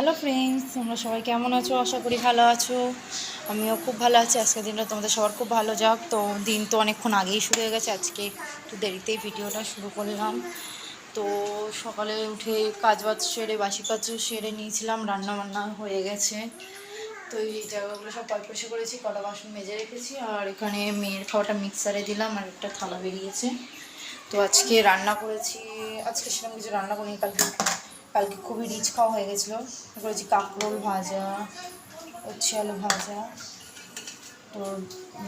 Hello friends তোমরা সবাই কেমন আছো? আশা করি ভালো আছো। আমিও খুব ভালো আছি। আজকের দিনটা তোমাদের সবার খুব ভালো যাক। তো দিন তো অনেকক্ষণ আগেই শুরু হয়ে গেছে। আজকে একটু দেরিতেই ভিডিওটা শুরু করলাম। তো সকালে উঠে কাজ বাজ সেরে, বাসি কাজ সেরে নিয়েছিলাম। রান্না বান্না হয়ে গেছে। তো এই জায়গাগুলো সব পরিষ্কার করেছি, কটা বাসন মেজে রেখেছি। আর এখানে মেয়ের খাওয়াটা মিক্সারে দিলাম আর একটা থালা বেরিয়েছে। তো আজকে রান্না করেছি, আজকে সেরকম কিছু রান্না করিনি, কালকে কালকে খুবই রিচ খাওয়া হয়ে গেছিল। করেছি কাঁকরোল ভাজা, হচ্ছে আলু ভাজা। তো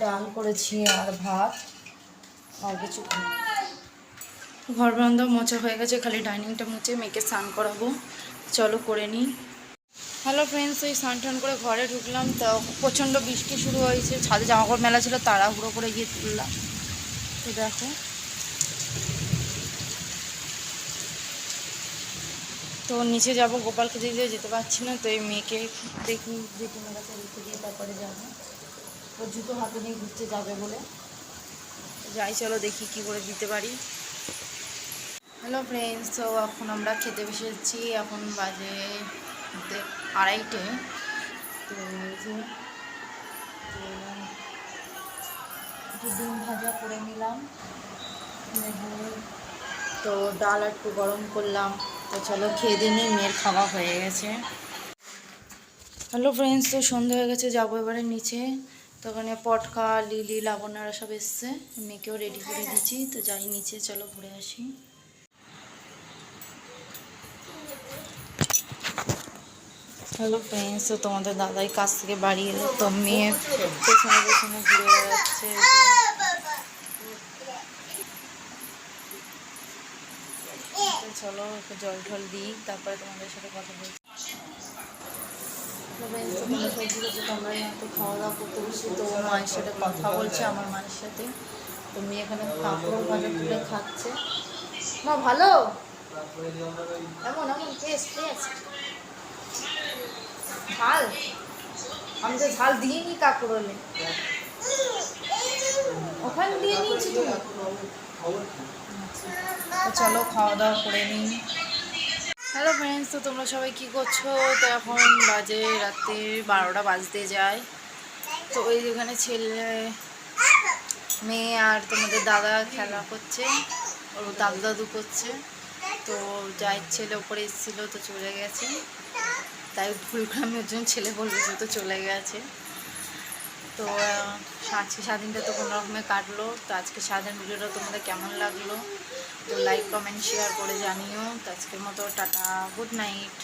ডাল করেছি আর ভাত আর কিছু। ঘর বারান্দা মোছা হয়ে গেছে, খালি ডাইনিংটা মুছে মেয়েকে স্নান করাবো। চলো করে নিই। হ্যালো ফ্রেন্ডস ওই স্নান টান করে ঘরে ঢুকলাম, তো প্রচণ্ড বৃষ্টি শুরু হয়েছে, ছাদে জামাকাপড় মেলা ছিল, তাড়াহুড়ো করে গিয়ে তুললাম। তো দেখো। তো নিচে যাব, গোপালকে দিতে যেতে পারছি না, তো এই মেয়েকে দেখি জেঠিমার কাছে রেখে দিয়ে তারপরে যাব। ও জুতো হাতে নিয়ে ঘুরতে যাবে বলে। যাই, চলো দেখি কি করে দিতে পারি। হ্যালো ফ্রেন্ডস তো এখন আমরা খেতে বসেছি, এখন বাজে আড়াইটে। তো ডিম ভাজা করে নিলাম। তো ডাল একটু গরম করলাম। তো চলো খেয়ে দিয়ে মেয়ের খাওয়া হয়ে গেছে। হ্যালো ফ্রেন্ডস তো সন্ধে হয়ে গেছে, যাব এবারে নিচে। তো ওখানে পটকা, লিলি, লাবণ্যরা সব এসছে। মেয়েকেও রেডি করে দিচ্ছি তো যাই নিচে, চলো ঘুরে আসি। হ্যালো ফ্রেন্ডস তো তোমাদের দাদাই কাছ থেকে বাড়ি এলো, তো মেয়ে পেছনে পেছনে ঘুরে বেড়াচ্ছে এই যে। তো চলো, একটু জল টল দিই, তারপরে তোমাদের সাথে কথা বলছি। খাওয়া দাওয়া তো মায়ের সাথে কথা বলছে, আমার মায়ের সাথে। তো মেয়ে এখানে খাচ্ছে। ভালো? ঝাল? আমি তো ঝাল দিইনি কাকুরলে ওখানে দিয়ে নিয়েছি তুমি? তো চলো খাওয়া দাওয়া করে নিই। হ্যালো ফ্রেন্ডস তো তোমরা সবাই কি করছ? তো এখন বাজে রাতে বারোটা বাজতে যায়। তো ওই যেখানে ছেলে, মেয়ে আর তোমাদের দাদা খেলা করছে। ওর দাদু দাদু করছে। তো যাই ছেলে ওপরে এসেছিল, তো চলে গেছে। তাই ভুল করে আমি ওর জন্য ছেলে বলবে তো চলে গেছে। তো আজকে স্বাধীনটা তো কোনো রকমে কাটলো। তো আজকে স্বাধীন ভিডিওটা তোমাদের কেমন লাগল? তো লাইক কমেন্ট শেয়ার করে জানিও। তো আজকের মতো টাটা গুড নাইট